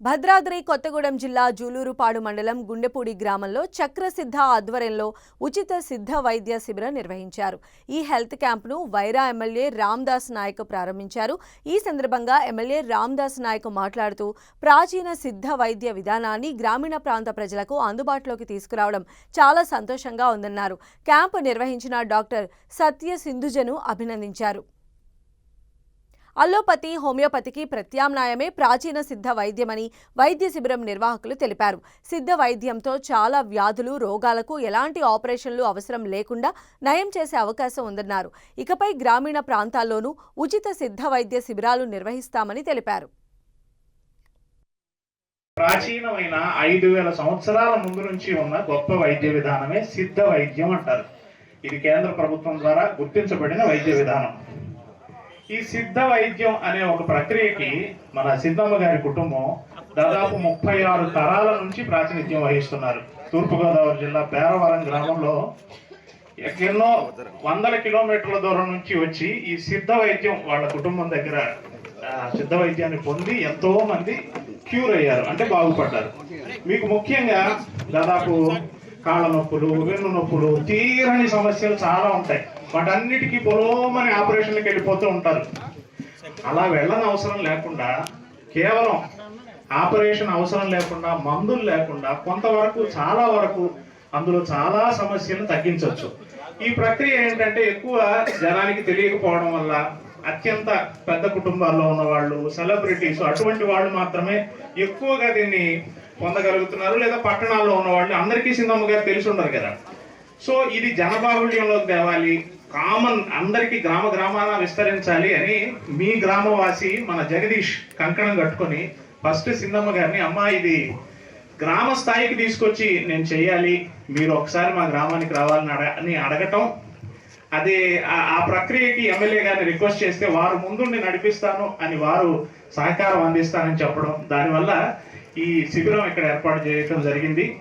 భద్రాద్రి కొత్తగూడెం జిల్లా జూలూరుపాడు మండలం గుండెపూడి గ్రామంలో చక్రసిద్ధ ఆధ్వర్యంలో ఉచిత సిద్ధ వైద్య శిబిరం నిర్వహించారు. ఈ హెల్త్ క్యాంప్ను వైరా ఎమ్మెల్యే రామ్దాస్ నాయక్ ప్రారంభించారు. ఈ సందర్భంగా ఎమ్మెల్యే రామ్దాస్ నాయక్ మాట్లాడుతూ ప్రాచీన సిద్ధ వైద్య విధానాన్ని గ్రామీణ ప్రాంత ప్రజలకు అందుబాటులోకి తీసుకురావడం చాలా సంతోషంగా ఉందన్నారు. క్యాంపు నిర్వహించిన డాక్టర్ సత్య సింధుజను అభినందించారు. అల్లోపతి హోమియోపతికి ప్రత్యామ్నాయమే ప్రాచీన సిద్ధ వైద్యమని వైద్య శిబిరం నిర్వాహకులు తెలిపారు. సిద్ధ వైద్యంతో చాలా వ్యాధులు రోగాలకు ఎలాంటి ఆపరేషన్లు అవసరం లేకుండా నయం చేసే అవకాశం ఉందన్నారు. ఇకపై గ్రామీణ ప్రాంతాల్లోనూ ఉచిత సిద్ధ వైద్య శిబిరాలు నిర్వహిస్తామని తెలిపారు. ప్రాచీనమైన ఐదు వేల సంవత్సరాల ముందు నుంచి ఉన్న గొప్ప వైద్య విధానమే సిద్ధ వైద్యం అంటారు. ఇది కేంద్ర ప్రభుత్వం ద్వారా గుర్తించబడిన వైద్య విధానం. ఈ సిద్ధ వైద్యం అనే ఒక ప్రక్రియకి మన సిద్ధమ్మ గారి కుటుంబం దాదాపు ముప్పై ఆరు తరాల నుంచి ప్రాతినిధ్యం వహిస్తున్నారు. తూర్పుగోదావరి జిల్లా పేరవరం గ్రామంలో ఎన్నో వందల కిలోమీటర్ల దూరం నుంచి వచ్చి ఈ సిద్ధ వైద్యం వాళ్ళ కుటుంబం దగ్గర సిద్ధ వైద్యాన్ని పొంది ఎంతో మంది క్యూర్ అయ్యారు అంటే బాగుపడ్డారు. మీకు ముఖ్యంగా దాదాపు కాళ్ళ నొప్పులు వెన్ను నొప్పులు తీరని సమస్యలు చాలా ఉంటాయి. వాటన్నిటికీ పొలోమని ఆపరేషన్కి వెళ్ళిపోతూ ఉంటారు. అలా వెళ్ళని అవసరం లేకుండా కేవలం ఆపరేషన్ అవసరం లేకుండా మందులు లేకుండా కొంతవరకు చాలా వరకు అందులో చాలా సమస్యలను తగ్గించవచ్చు ఈ ప్రక్రియ ఏంటంటే ఎక్కువ జనానికి తెలియకపోవడం వల్ల అత్యంత పెద్ద కుటుంబాల్లో ఉన్న వాళ్ళు సెలబ్రిటీస్ అటువంటి వాళ్ళు మాత్రమే ఎక్కువగా దీన్ని పొందగలుగుతున్నారు లేదా పట్టణాల్లో ఉన్న వాళ్ళు అందరికీ సింగమ్మ గారు తెలిసి ఉండరు కదా. సో ఇది జనబాహుళ్యంలోకి తేవాలి కామన్ అందరికీ గ్రామ గ్రామాన విస్తరించాలి అని మీ గ్రామవాసి మన జగదీష్ కంకణం కట్టుకొని ఫస్ట్ సింగమ్మ గారిని అమ్మా ఇది గ్రామ స్థాయికి తీసుకొచ్చి నేను చేయాలి మీరు ఒకసారి మా గ్రామానికి రావాలని అడ అని అడగటం. అదే ఆ- ఆ ప్రక్రియకి ఎమ్మెల్యే గారిని రిక్వెస్ట్ చేస్తే వారు ముందుండి నడిపిస్తాను అని వారు సహకారం అందిస్తానని చెప్పడం. దానివల్ల ఈ శిబిరం ఇక్కడ ఏర్పాటు చేయడం జరిగింది.